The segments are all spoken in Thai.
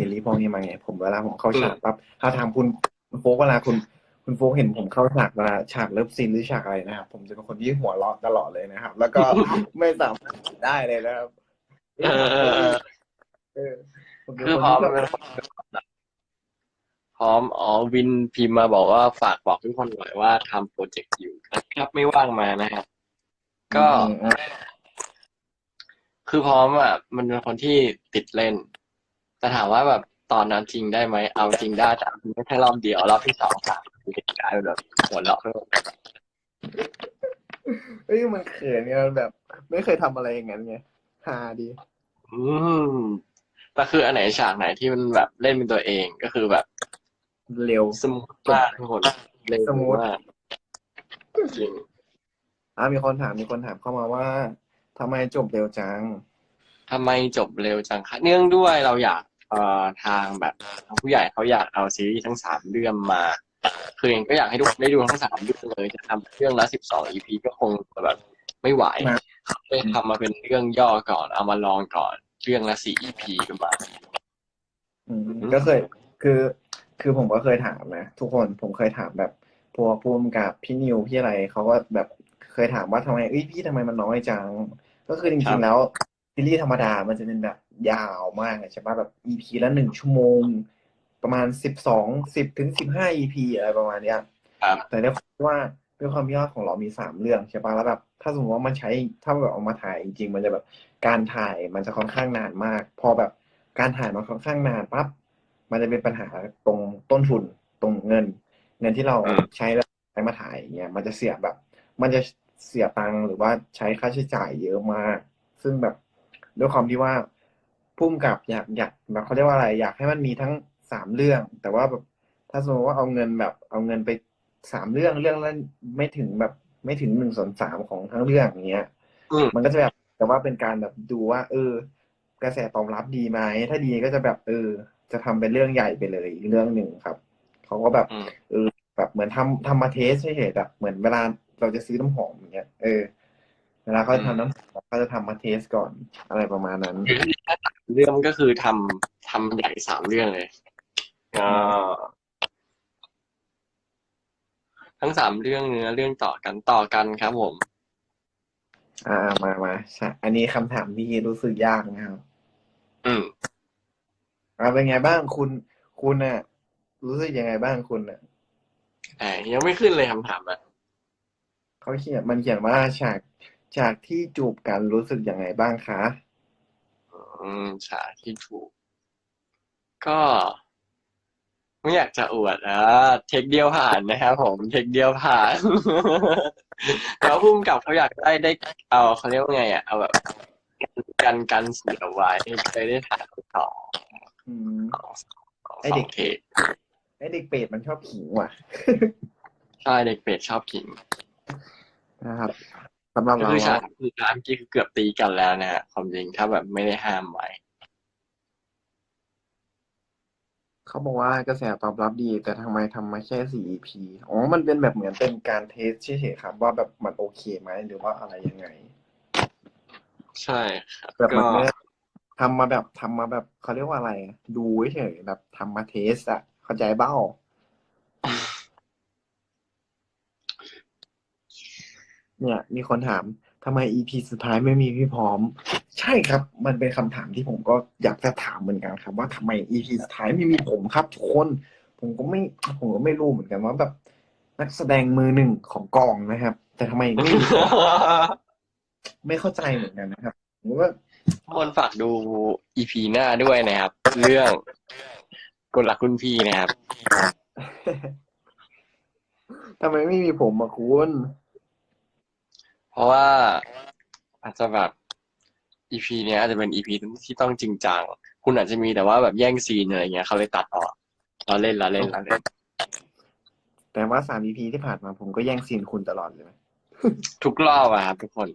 ซีรีส์พวกนี้มาไง ผมเวลาผมเข้าฉากปั๊บถ้าทางคุณคุณโฟกเวลาคุณคุณโฟกเห็นผมเข้าฉากเวลาฉากเลิฟซีนหรือฉากอะไรนะครับผมจะเป็นคนที่หัวเราะตลอดเลยนะครับ แล้วก็ไม่สามารถได้เลยนะครับเออเออเออเออผมเป็นคือคนพร้อมที่แบบพร้อมอ๋อวินพิมพ์มาบอกว่าฝากบอกทุกคนหน่อยว่าทำโปรเจกต์อยู่นะครับไม่ว่างมานะครับก็อืมคือพร้อมอะมันเป็นคนที่ติดเล่น แต่ถามว่าแบบตอนนั้นจริงได้ไหมเอาจริงได้แต่เอาจริงไม่แค่รอบเดียวรอบที่สองสามคือการายเป็นแบบหัวเราะไปหมดเอ้ยมันเขินไงมันแบบ ไม่เคยทำอะไรอย่างนั้นไงฮาดี อืมแต่คืออันไหนฉากไหนที่มันแบบเล่นเป็นตัวเองก็คือแบบเร็ว สมูทมากทุกคนเล่นสมูท มากจริง อ่ามีคนถามมีคนถามเข้ามาว่าทำไมจบเร็วจัง ทำไมจบเร็วจังคะเนื่องด้วยเราอยาก เอ่อทางแบบทางผู้ใหญ่เขาอยากเอาซีรีส์ทั้งสามเรื่องมา คือเองก็อยากให้ทุกคนได้ดูทั้งสามเรื่องเลยจะทำเรื่องละสิบสอง EP ก็คงแบบไม่ไหวมาเลยทำมาเป็นเรื่องย่อก่อน เอามาลองก่อน เรื่องละสี่ EP ประมาณอืมก็เคยคือคือผมก็เคยถามนะทุกคนผมเคยถามแบบพวกผู้กำกับพี่นิวพี่อะไรเขาก็แบบเคยถามว่าทำไมเอ้ยพี่ทำไมมันน้อยจัง ก็คือจครัริงบๆแล้ว ซีรีส์ธรรมดามันจะเป็นแบบยาวมากอะใช่ปะแบบ EP ละหนึ่งชั่วโมง ประมาณสิบสองสิบถึงสิบห้า EP อะไรประมาณเนี้ยครับแต่ด้วยความที่ว่าด้วยความที่ว่าของเรามีสามเรื่องใช่ปะแล้วแบบถ้าสมมติว่ามันใช้ถ้าแบบเอามาถ่ายจริงๆ มันจะแบบการถ่ายมันจะค่อนข้างนานมาก พอแบบการถ่ายมันค่อนข้างนานปั๊บมันจะเป็นปัญหาตรงต้นทุนตรงเงิน เงินที่เราอืมใช้แล้วใช้มาถ่ายอย่างเงี้ยมันจะเสียแบบ มันจะเสียตังค์หรือว่าใช้ค่าใช้จ่ายเยอะมาก ซึ่งแบบ ด้วยความที่ว่าพุ่มกับอยากอยากแบบเขาเรียกว่าอะไร อยากให้มันมีทั้งสามเรื่อง แต่ว่าแบบถ้าสมมติว่าเอาเงินแบบ เอาเงินไปสามเรื่องเรื่องละไม่ถึงแบบไม่ถึงหนึ่งส่วนสามของทั้งเรื่องอย่างเงี้ยอืมมันก็จะแบบแต่ว่าเป็นการแบบดูว่า เออ กระแสตอบรับดีไหมถ้าดีก็จะแบบเออ จะทำเป็นเรื่องใหญ่ไปเลยอีกเรื่องหนึ่งครับเขาก็แบบอืมเออแบบเหมือนทำทำมาเทสเฉยๆแบบเหมือนเวลาเราจะซื้อน้ำหอมอย่างเงี้ยเออ เวลาเขาจะทำน้ำหอมเขาจะทำมาเทสก่อนอะไรประมาณนั้น คือถ้าสามเรื่องก็คือทำทำใหญ่สามเรื่องเลยอ่าทั้งสามเรื่องเนื้อเรื่องต่อกันต่อกันครับผม อ่ามามาใช่อันนี้คำถามที่รู้สึกยากนะครับอืม อ่าเป็นไงบ้างคุณคุณน่ะ รู้สึกยังไงบ้างคุณน่ะแต่ยังไม่ขึ้นเลยคำถามอะเขาเขียนมันเขียนว่าฉาก ฉากที่จูบกันรู้สึกยังไงบ้างคะ อืมฉากที่ถูก ก็ไม่อยากจะอวดนะเทคเดียวผ่านนะครับผม เทคเดียวผ่าน แล้วพุ่มกับเขาอยากได้ได้ เอาเขาเรียกว่าไงอะเอาแบบกันกันเสียไว้ไปได้ถ่ายต่ออืมสองสไอ้อเด็งกเทคไอเด็กเป็ดมันชอบขิงว่ะ ใช่เด็กเป็ดชอบขิงนะครับ สำหรับก็เราคือฉากคือร้านกี้คือเกือบตีกันแล้วนะฮะความจริงถ้าแบบไม่ได้ห้ามไว้ เขาบอกว่ากระแสตอบรับดี แต่ทำไมทำมาแค่สี่ EP อ๋อ มันเป็นแบบเหมือนเป็นการเทสเฉยๆครับ ว่าแบบมันโอเคไหมหรือว่าอะไรยังไง ใช่ครับแบบก็มันไม่ได้ทำมาแบบทำมาแบบเขาเรียกว่าอะไรดูเฉยๆแบบทำมาเทสอะเข้าใจเบ้า เนี่ย มีคนถามทำไม EP สุดท้ายไม่มีพี่พร้อม ใช่ครับ มันเป็นคำถามที่ผมก็อยากจะถามเหมือนกันครับ ว่าทำไม EP สุดท้ายไม่มีผมครับทุกคน ผมก็ไม่ผมก็ไม่รู้เหมือนกันว่าแบบนักแสดงมือหนึ่งของกองนะครับ แต่ทำไมไม่มีผมไม่เข้าใจเหมือนกันนะครับผมว่าทุกคนฝากดู EP หน้าด้วยนะครับ เรื่องกลรักคุณพี่นะครับทำไมไม่มีผมอะคุณ เพราะว่าอาจจะแบบ EP เนี้ยอาจจะเป็น EP ที่ต้องจริงจัง คุณอาจจะมีแต่ว่าแบบแย่งซีนอะไรเงี้ยเขาเลยตัดออกเราเล่นเราเล่นเราเล่น แต่ว่าสาม EP ที่ผ่านมาผมก็แย่งซีนคุณตลอดเลยนะ ทุกรอบอะครับทุกคน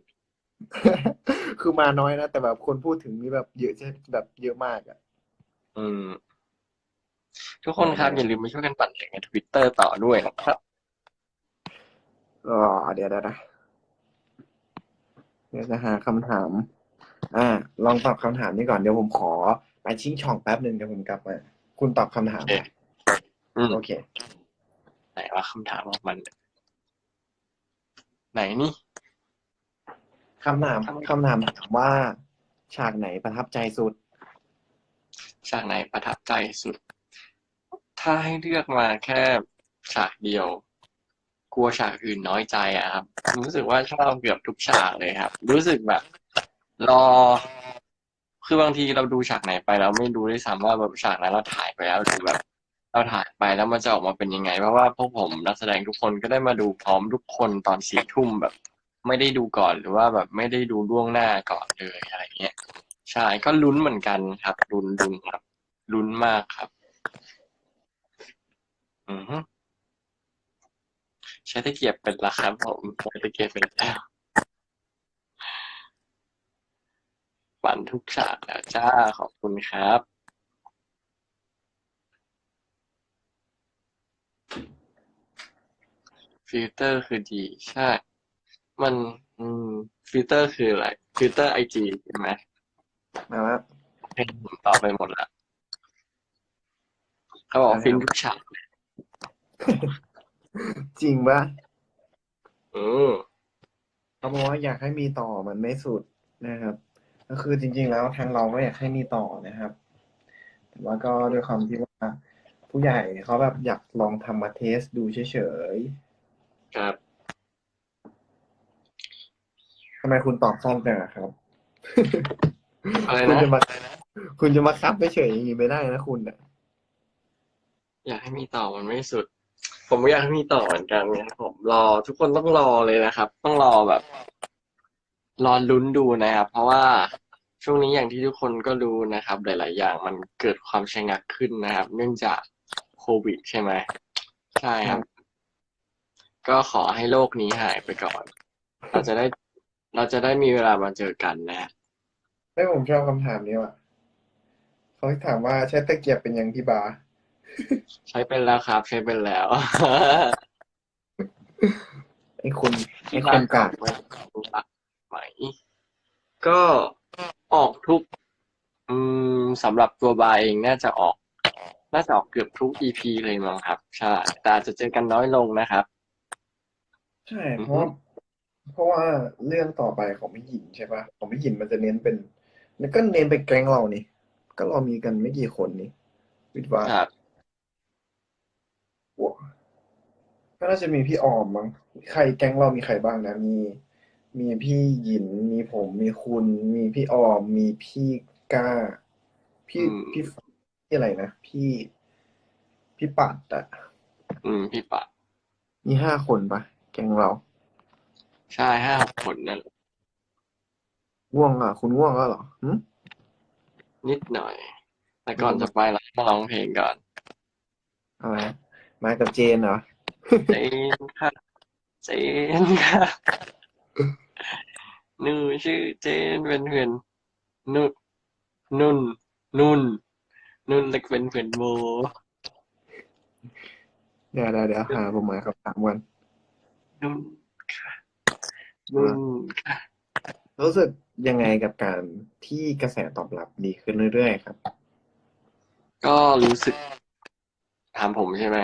คือมาน้อยนะ แต่แบบคนพูดถึงนี่แบบเยอะใช่แบบเยอะมากอะอืม ทุกคนครับ อย่าลืมมาช่วยกันปั่นแข่งในทวิตเตอร์ต่อด้วยนะครับ อ๋อเดี๋ยวเดี๋ยวนะเดี๋ยวจะหาคำถาม อ่า ลองตอบคำถามนี้ก่อนเดี๋ยวผมขอไปชิงช่องแป๊บหนึ่งเดี๋ยวผมกลับมา คุณตอบคำถามโอเคอืมโอเค ไหนว่าคำถามของมัน ไหนนี่ คำถามคำถามถามว่า ฉากไหนประทับใจสุด ฉากไหนประทับใจสุด ถ้าให้เลือกมาแค่ฉากเดียว กลัวฉากอื่นน้อยใจอะครับ รู้สึกว่าชอบเกือบทุกฉากเลยครับ รู้สึกแบบ รอ คือบางทีเราดูฉากไหนไปแล้วไม่รู้ด้วยซ้ำว่าแบบฉากนั้นเราถ่ายไปแล้วหรือแบบเราถ่ายไปแล้วมันจะออกมาเป็นยังไง เพราะว่าพวกผมนักแสดงทุกคนก็ได้มาดูพร้อมทุกคนตอนสี่ทุ่มแบบ ไม่ได้ดูก่อนหรือว่าแบบไม่ได้ดูล่วงหน้าก่อนเลยอะไรเงี้ยใช่ก็ลุ้นเหมือนกันครับลุ้นลุ้นครับลุ้นมากครับ อือฮึ ใช้ตะเกียบเป็นละครับผมใช้ตะเกียบเป็นแล้วฝันทุกฉากแล้วจ้าขอบคุณครับฟิลเตอร์คือดีใช่ มันอืมฟิลเตอร์คืออะไรฟิลเตอร์ไอจีใช่ไหมมาแล้วเห็นผมตอบไปหมดแล้วเขาบอกใช่ครับฟินทุกฉาก จริงปะอืมเขาบอกว่าอยากให้มีต่อมันไม่สุดนะครับ ก็คือจริง ๆ แล้วทางเราก็อยากให้มีต่อนะครับ แต่ว่าก็ด้วยความที่ว่า ผู้ใหญ่เขาแบบอยากลองทำมาเทสดูเฉยครับ ๆทำไมคุณตอบสั้นจังอะครับ อะไรคุณนะ จะมาคุณจะมาคับไปเฉยอย่างนี้ไม่ได้นะคุณอะอยากให้มีต่อมันไม่สุด ผมก็อยากให้มีต่อเหมือนกันนะครับผมรอทุกคนต้องรอเลยนะครับ ต้องรอแบบ รอลุ้นดูนะครับ เพราะว่าช่วงนี้อย่างที่ทุกคนก็รู้นะครับ หลาย ๆ อย่างมันเกิดความชะงักขึ้นนะครับ เนื่องจากโควิด ใช่ไหมใช่ครับ ก็ขอให้โลกนี้หายไปก่อน เราจะได้เราจะได้มีเวลามาเจอกันนะฮะไม่ผมชอบคำถามนี้ว่ะเขาถามว่าใช้ตะเกียบเป็นยังพี่บา ใช้เป็นแล้วครับ ใช้เป็นแล้วไอ้คุณไอ้คนกากไหม ก็ออกทุก อืมสำหรับตัวบาร์เองน่าจะออก น่าจะออกเกือบทุก EP เลยมั้งครับ ใช่แต่อาจจะเจอกันน้อยลงนะครับ ใช่เพราะว่าเพราะว่าเรื่องต่อไปของพี่หยินใช่ปะของพี่หยินมันจะเน้นเป็นมันก็เน้นเป็นแก๊งเรานี่ ก็เรามีกันไม่กี่คนนี่วิทย์ว่าครับ ก็น่าจะมีพี่ออมมั้งใครแก๊งเรามีใครบ้างนะ มี มีพี่หยินมีผม มีคุณ มีพี่ออม มีพี่ก้า พี่อืม พี่พี่อะไรนะพี่พี่ปัดอะอืม พี่ปะมีห้าคนปะแก๊งเราใช่ห้าหกคนนั่นแหละง่วงอะ คุณง่วงแล้วเหรอหึนิดหน่อย แต่ก่อนจะไปเราต้องร้องเพลงก่อน อะไรมากับเจนเหรอ เจนค่ะเจนค่ะหนูชื่อเจนเป็นเพื่อนนุ่นนุ่นนุ่นนุ่นเล็กเป็นเพื่อนโมเดี๋ยวเดี๋ยวเดี๋ยวหาผมมาครับถามวัน นุ่นค่ะนุ่นค่ะ รู้สึกยังไงกับการที่กระแสตอบรับดีขึ้นเรื่อยๆครับ ก็รู้สึกถามผมใช่ไหม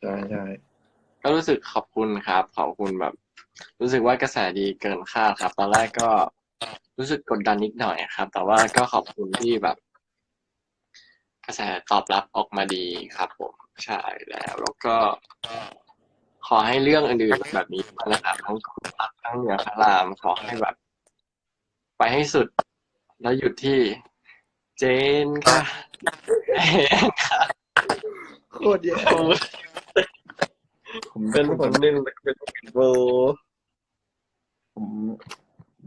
ใช่ใช่ก็รู้สึกขอบคุณครับ ขอบคุณแบบ รู้สึกว่ากระแสดีเกินคาดครับ ตอนแรกก็รู้สึกกดดันนิดหน่อยครับ แต่ว่าก็ขอบคุณที่แบบ กระแสตอบรับออกมาดีครับ ผมใช่แล้ว แล้วก็ ขอให้เรื่องอื่นๆแบบนี้นะครับทั้งกองทัพทั้งเหนือพระรามขอให้แบบ ไปให้สุด แล้วหยุดที่เจนค่ะเจนค่ะโคตรเยอะ ผมผมเป็นผผมมหนึ่งเป็นโบผม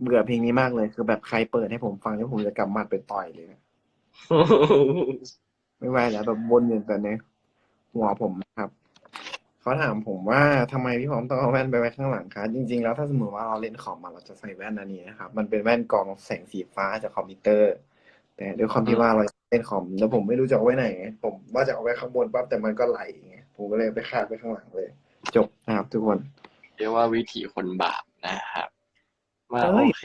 เบื่อเพลงนี้มากเลย คือแบบใครเปิดให้ผมฟังแล้วผมจะกำมัดไปต่อยเลยนะไม่ไหวแล้วแบบวนอยู่แต่ในหัวผมครับเขาถามผมว่าทำไมพี่พร้อมต้องเอาแว่นไปไว้ข้างหลังคะจริงๆแล้วถ้าสมมติว่าเราเล่นคอมมาเราจะใส่แว่นอันนี้นะครับมันเป็นแว่นกรองแสงสีฟ้าจากคอมพิวเตอร์ แต่ด้วยความที่ว่าเราเล่นคอมแล้วผมไม่รู้จะเอาไว้ไหนไงผมว่าจะเอาไว้ข้างบนปั๊บแต่มันก็ไหลไง ผมก็เลยไปคาดไว้ข้างหลังเลย จบนะครับทุกคน เรียกว่าวิถีคนบาปนะครับมาเฮ้โอย เค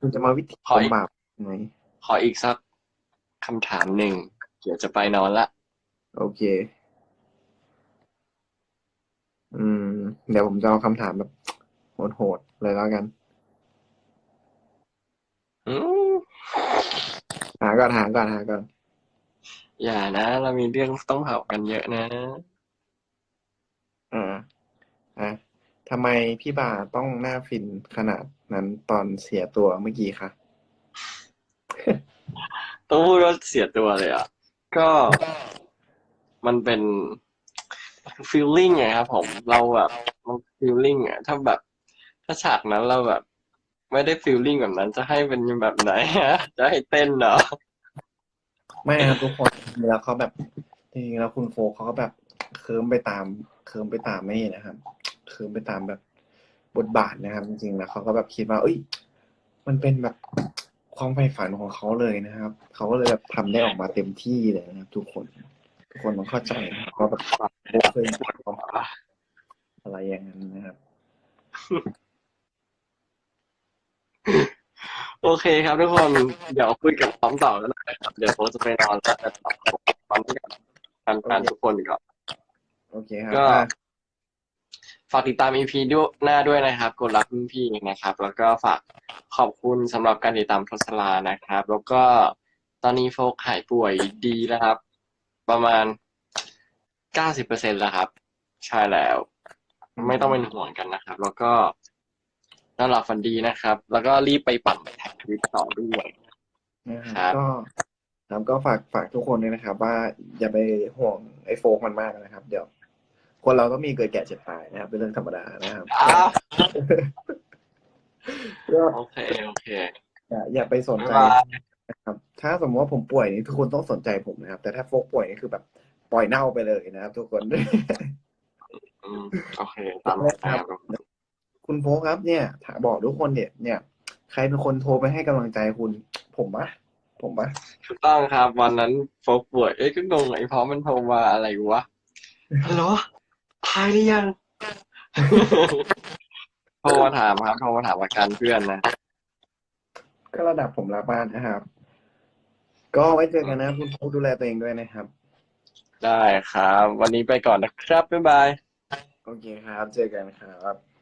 คุณจะมาวิธีขออีกบาปยังไงขออีกสักคำถามหนึ่งเดี๋ยวจะไปนอนละ โอเค อืม เดี๋ยวผมจะเอาคำถามแบบโหดๆเลยแล้วกัน อืมหาก่อนหาก่อนหาก่อน อย่านะ เรามีเรื่องต้องเผากันเยอะนะ อ่าอะทำไมพี่บ่าต้องหน้าฟินขนาดนั้นตอนเสียตัวเมื่อกี้คะ ต้องพูดว่าเสียตัวเลยอะ ก็มันเป็น feeling ไงครับผมเราแบบมัน feeling อะ ถ้าแบบ ถ้าฉากนั้นเราแบบ ไม่ได้ feeling แบบนั้นจะให้เป็นแบบไหนฮะ จะให้เต้นเหรอ ไม่ครับทุกคนจริงๆแล้วเขาแบบจริงๆแล้วคุณโฟกเขาก็แบบเคิร์มไปตามเคิร์มไปตามไม่นะครับเคิร์มไปตามแบบบทบาทนะครับ จริงๆแล้วเขาก็แบบคิดว่า เอ้ย มันเป็นแบบความใฝ่ฝันของเขาเลยนะครับเขาก็เลยแบบทำได้ออกมาเต็มที่เลยนะครับ ทุกคน ทุกคนต้องเข้าใจนะครับว่าแบบเคยมีความฝันอะไรอย่างนั้นนะครับ โอเคครับทุกคน เดี๋ยวคุยกับพร้อมต่อกันเลยครับเดี๋ยวผมจะไปนอนแล้วจะตอบตอนที่กับแฟนๆทุกคนก่อนโอเคครับก็อะฝากติดตาม EP ด้วยหน้าด้วยนะครับ กดรับรุ่นพี่นะครับ แล้วก็ฝากขอบคุณสำหรับการติดตามทศลานะครับ แล้วก็ตอนนี้โฟกหายป่วยดีแล้วครับ ประมาณ90%แล้วครับ ใช่แล้ว ไม่ต้องเป็นห่วงกันนะครับ แล้วก็ นอนหลับฝันดีนะครับ แล้วก็รีบไปปั่นแท็กทวิตต่อด้วย นะคครัรับบก็ครับก็ฝากฝากทุกคนด้วยนะครับ ว่าอย่าไปห่วงไอ้โฟกมันมากนะครับ เดี๋ยว คนเราก็มีเกิดแก่เจ็บตายนะครับ เป็นเรื่องธรรมดานะครับอ้าวก็โอเค โอเค อย่าอย่าไปสนใจบ๊ายบายนะครับ ถ้าสมมติว่าผมป่วยนี่ทุกคนต้องสนใจผมนะครับ แต่ถ้าโฟกป่วยนี่คือแบบปล่อยเน่าไปเลยนะครับ ทุกคน อืมโอเค ตามนั้นครับ คุณโฟกครับเนี่ยถามบอกทุกคนเนี่ยเนี่ย ใครเป็นคนโทรไปให้กำลังใจคุณ ผมปะผมปะถูกต้องครับ วันนั้นโฟกป่วยเอ้ยก็งงไอ้พร้อมมันโทรมาอะไรวะฮัลโหลพายหรือยังโทรมาถามครับโทรมาถามอาการเพื่อนนะก็ระดับผมรักบ้านนะครับ ก็ไว้เจอกันนะ คุณโฟกดูแลตัวเองด้วยนะครับ ได้ครับ วันนี้ไปก่อนนะครับบ๊ายบาย โอเคครับ เจอกันครับ